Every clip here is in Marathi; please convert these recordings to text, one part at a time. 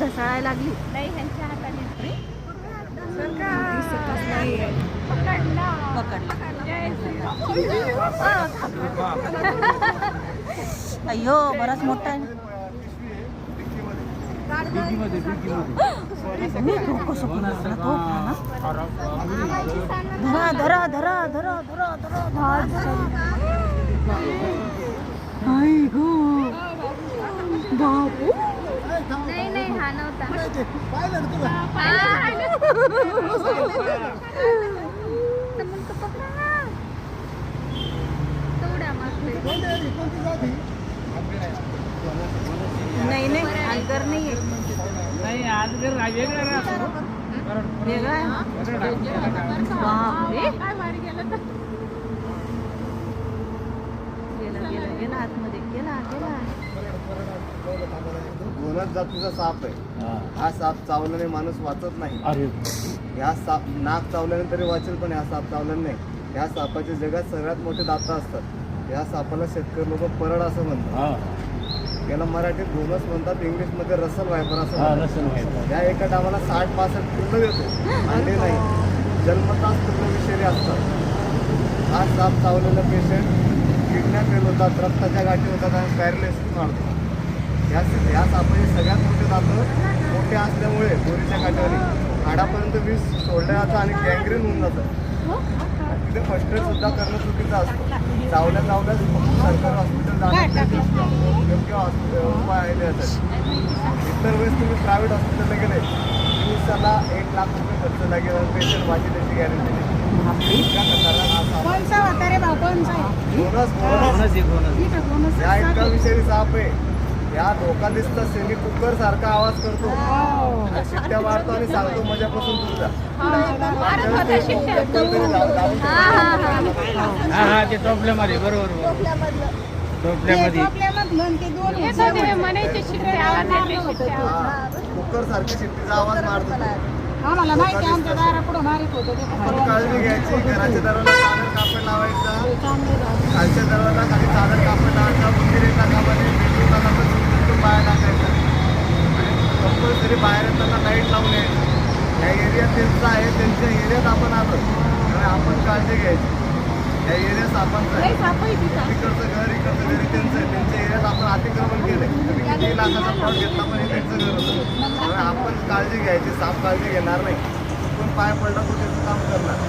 ढसाळायला लागली. नाही ह्यांच्या हाताने अय्यो बराच मोठा आहे मी कसं कुणाला तो. खाना? धरा धरा धरा धरा धरा धरा. आई गो बापू नाही नाही हा नव्हता तेवढ्या मस्त नाही नाही अंकर नाहीये नाही आज वेगळा राहतो वेगळा आहे. बापरे. काय भारी गेलं तर गेला गेला गेला आतमध्ये. गेला गेला. गोनस जातीचा साप आहे. हा. साप चावल्याने माणूस वाचत नाही. अरे. ह्या साप नाक चावल्याने तरी वाचेल पण ह्या साप चावल्याने नाही. ह्या सापाचे जगात सगळ्यात मोठे दात असतात. ह्या सापाला शेतकरी लोक परड असं म्हणतात. हा. याला मराठीत गोनस म्हणतात इंग्लिशमध्ये रसल वायपर असं हा या एका टायमाला साठ पासष्ट पिल्लं देतो अंडे नाही. जन्मताच पिल्लं विषारी असतात. हा साप चावलेला पेशंट किडनॅप फेल होतात रक्ताच्या गाठी होतात आणि पॅरालिसिस मारतो या या सापाचे सगळ्यात मोठे दातं मोठे असल्यामुळे दोरीच्या काठावर हाडापर्यंत विष सोडलं जातं आणि गँग्रीन होऊन जातं. तिथे फर्स्ट एड सुद्धा करणं चुकीचं असतं. चावल्या चावल्याच सरकारी हॉस्पिटल जाणं योग्य हॉस्पिटल उपाय आहे त्यासाठी इतर वेळेस तुम्ही प्रायव्हेट हॉस्पिटलला गेले दिवसाला एक लाख रुपये खर्च लागेल पेशंट माझी त्याची गॅरंटी हा होता रे भाऊ या इतका विषारी साप आहे. या धोका दिसता सेमी कुकर सारखा आवाज करतो. आणि शिट्ट्या मारतो आणि सांगतो मजापासून तुझा. हा हा ते टोपल्यामध्ये बरोबर बरोबर. टोपल्यामध्ये. कुकर सारखी शिट्टीचा आवाज मारतो. आम्हाला माहिती आहे, आमच्या दारापुढं मारित होते ते आपण काळजी घ्यायची घराच्या दरवाजा चादर कापड लावायचा. चांगले झाले. खालच्या दरवाजा खाली चादर कापड लावायचा मंदिरेचा कामाने बेडरूमला पण सुटून बाहेर टाकायचा आणि कंपल्सरी बाहेर येताना लाइट लावून यायचं. या एरियात त्यांचं आहे त्यांच्या एरियात आपण आलो आणि आपण काळजी घ्यायची. या एरियात आपण लई साप आहे तिथं. तिकडचं घर इकडचं घर त्यांचं आहे. त्यांच्या एरियात आपण अतिक्रमण केलंय. किती लाखाचा प्लॉट घेतला पण हे त्यांचं घर होतं. त्यामुळे आपण काळजी घ्यायची साप काळजी घेणार नाही. पण पाय पडला तो त्याचं काम करणार.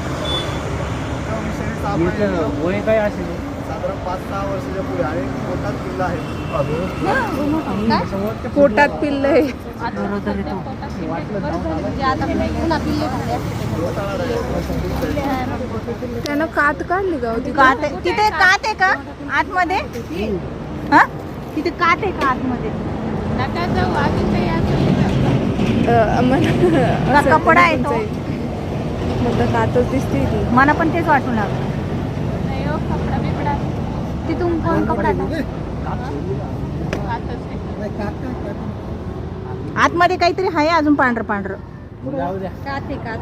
इतका विषारी साप आहे. इथं वय काय असेल? साधारण पाच सहा वर्षाच्या पुढे. आणि पोटात पिल्ला आहे पोटात आहे तो त्यानं कात काढली गाव कात आहे- तिथे कात आहे का? आतमध्ये? हा? तिथे कात आहे का आतमध्ये? नका जाऊ अजून काही असं का कपडा आहे तो? म्हटलं कातच दिसते ती मला पण तेच वाटू लागलं. नाही हो, कपडा बिपडा. तिथून कोण कपडा आताच आहे. आतमध्ये काहीतरी आहे अजून पांढरं पांढरं. जाऊ द्या. काते कात.